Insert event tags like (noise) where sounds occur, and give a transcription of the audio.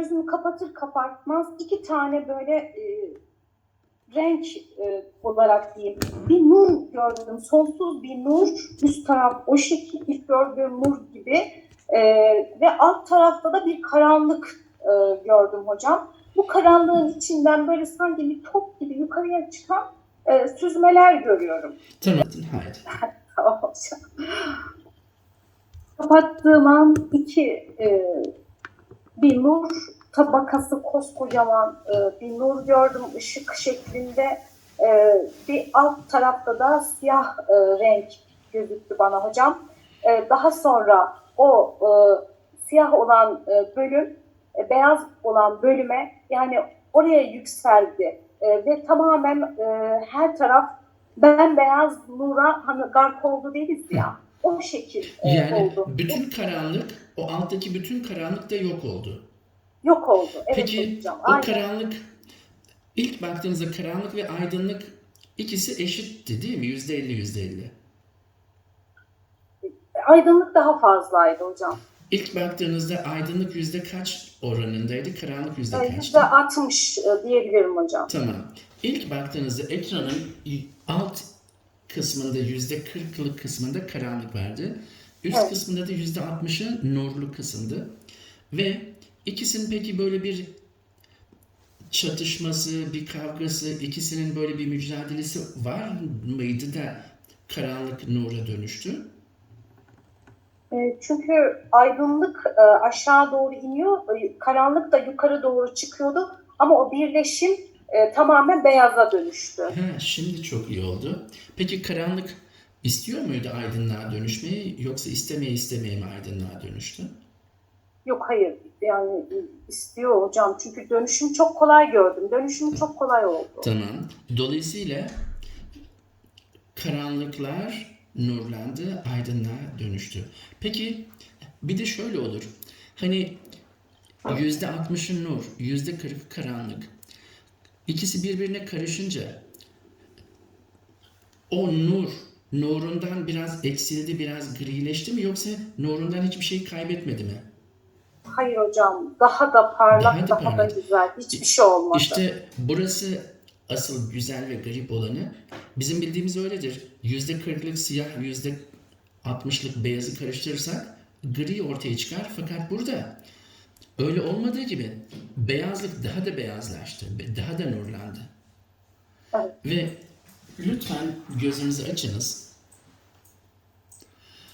gözümü kapatır kapatmaz iki tane böyle e, renk e, olarak diyeyim bir nur gördüm. Sonsuz bir nur. Üst taraf o şekil ilk gördüğüm nur gibi. E, ve alt tarafta da bir karanlık e, gördüm hocam. Bu karanlığın içinden böyle sanki bir top gibi yukarıya çıkan e, süzmeler görüyorum. Tamam. Haydi. (laughs) Tamam hocam. Kapattığım an iki e, bir nur tabakası koskocaman e, bir nur gördüm ışık şeklinde. E, bir alt tarafta da siyah e, renk gözüktü bana hocam. E, daha sonra o e, siyah olan e, bölüm e, beyaz olan bölüme yani oraya yükseldi. E, ve tamamen e, her taraf bembeyaz nura hani gark oldu değiliz ya. O şekil e, Yani oldu. bütün karanlık, o alttaki bütün karanlık da yok oldu. Yok oldu. Evet Peki hocam. o Aynen. karanlık, ilk baktığınızda karanlık ve aydınlık ikisi eşitti değil mi? Yüzde elli, yüzde elli. Aydınlık daha fazlaydı hocam. İlk baktığınızda aydınlık yüzde kaç oranındaydı, karanlık yüzde E, kaçtı? Yüzde 60 e, diyebilirim hocam. Tamam. İlk baktığınızda ekranın alt kısmında yüzde kırklık kısmında karanlık vardı. Üst Evet. kısmında da yüzde altmışı nurlu kısımdı. Ve ikisinin peki böyle bir çatışması, bir kavgası, ikisinin böyle bir mücadelesi var mıydı da karanlık nura dönüştü? E, Çünkü aydınlık e, aşağı doğru iniyor, e, karanlık da yukarı doğru çıkıyordu. Ama o birleşim e, tamamen beyaza dönüştü. Ha, şimdi çok iyi oldu. Peki karanlık istiyor muydu aydınlığa dönüşmeyi yoksa istemeye istemeye mi aydınlığa dönüştü? Yok hayır yani istiyor hocam. Çünkü dönüşüm çok kolay gördüm. Dönüşüm çok kolay oldu. Tamam. Dolayısıyla karanlıklar nurlandı, aydınlığa dönüştü. Peki bir de şöyle olur. Hani yüzde altmışı nur, yüzde kırkı karanlık. İkisi birbirine karışınca o nur nurundan biraz eksildi, biraz grileşti mi yoksa nurundan hiçbir şey kaybetmedi mi? Hayır hocam daha da parlak, Daha daha da da, parlak. güzel. Hiçbir şey olmadı. İşte burası asıl güzel ve garip olanı. Bizim bildiğimiz öyledir. Yüzde kırklık siyah, yüzde altmışlık beyazı karıştırırsak gri ortaya çıkar. Fakat burada öyle olmadığı gibi beyazlık daha da beyazlaştı, daha da nurlandı. Evet. Ve lütfen gözünüzü açınız.